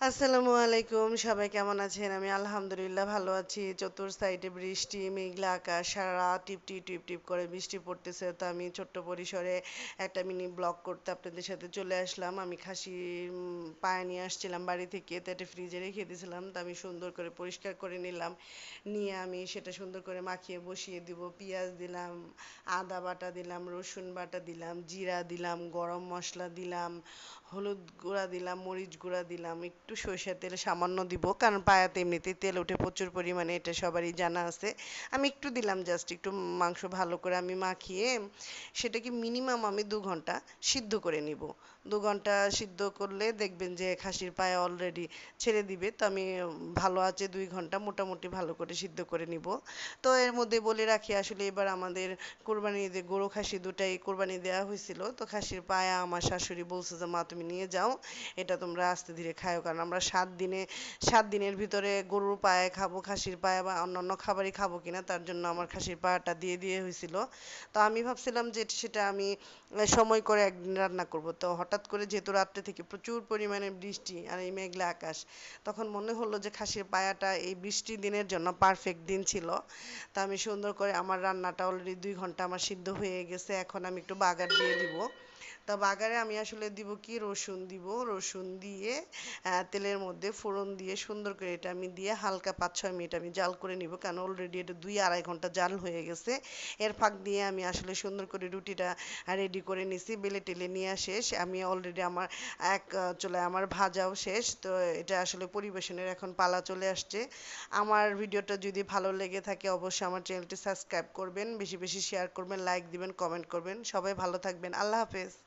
আসসালামু আলাইকুম, সবাই কেমন আছেন? আমি আলহামদুলিল্লাহ ভালো আছি। চতুর সাইডে বৃষ্টি, মেঘলা আকাশ, সারা রাত টিপ টিপ করে বৃষ্টি পড়তেছে। তো আমি ছোট্ট পরিসরে একটা মিনি ব্লগ করতে আপনাদের সাথে চলে আসলাম। আমি খাসি পায়ে নিয়ে আসছিলাম বাড়ি থেকে, তো এটা ফ্রিজে রেখে দিয়েছিলাম। তো আমি সুন্দর করে পরিষ্কার করে নিলাম। নিয়ে আমি সেটা সুন্দর করে মাখিয়ে বসিয়ে দিব। পেঁয়াজ দিলাম, আদা বাটা দিলাম, রসুন বাটা দিলাম, জিরা দিলাম, গরম মশলা দিলাম, হলুদ গুঁড়া দিলাম, মরিচ গুঁড়া দিলাম, একটু সরিষার তেল সামান্য দিব, কারণ পায়াতে এমনিতেই তেল ওঠে প্রচুর পরিমাণে, এটা সবারই জানা আছে। আমি একটু দিলাম জাস্ট একটু মাংস ভালো করে আমি মাখিয়ে, সেটাকে মিনিমাম আমি দু ঘণ্টা সিদ্ধ করে নিব। দু ঘণ্টা সিদ্ধ করলে দেখবেন যে খাসির পায়ে অলরেডি ছেড়ে দিবে, তো আমি ভালো আছে দুই ঘণ্টা মোটামুটি ভালো করে সিদ্ধ করে নিব। তো এর মধ্যে বলে রাখি, আসলে এবার আমাদের কোরবানি ঈদে গরু খাসি দুটাই কোরবানি দেওয়া হয়েছিল, তো খাসির পায়া আমার শাশুড়ি বলছে যে, মা, তুমি নিয়ে যাও, এটা তোমরা আস্তে ধীরে খাও কারণ আমরা সাত দিনে, সাত দিনের ভিতরে গরুর পায়ে খাব, খাসির পায়ে বা অন্যান্য খাবারই খাব কিনা, তার জন্য আমার খাসির পায়াটা দিয়ে দিয়ে হয়েছিল। তো আমি ভাবছিলাম যে সেটা আমি সময় করে একদিন রান্না করব। তো হঠাৎ করে যেহেতু রাত্রে থেকে প্রচুর পরিমাণে বৃষ্টি আর এই মেঘলা আকাশ, তখন মনে হলো যে খাসির পায়াটা এই বৃষ্টির দিনের জন্য পারফেক্ট দিন ছিল। তা আমি সুন্দর করে আমার রান্নাটা অলরেডি দুই ঘণ্টা আমার সিদ্ধ হয়ে গেছে, এখন আমি একটু বাগার দিয়ে দিব। তা বাগারে আমি আসলে দিব কি? রসুন দিব। রসুন দিয়ে তেলের মধ্যে ফোড়ন দিয়ে সুন্দর করে এটা আমি দিয়ে হালকা পাঁচ ছয় মিনিট আমি জাল করে নিব, কারণ অলরেডি এটা দুই আড়াই ঘণ্টা জাল হয়ে গেছে। এর ফাঁক দিয়ে আমি আসলে সুন্দর করে রুটিটা রেডি করে নিছি, বেলে টেলে নিয়ে শেষ। আমি অলরেডি আমার এক চলে আমার ভাজাও শেষ, তো এটা আসলে পরিবেশনের এখন পালা চলে আসছে। আমার ভিডিওটা যদি ভালো লেগে থাকে অবশ্যই আমার চ্যানেলটি সাবস্ক্রাইব করবেন, বেশি বেশি শেয়ার করবেন লাইক দিবেন কমেন্ট করবেন। সবাই ভালো থাকবেন, আল্লাহ হাফেজ।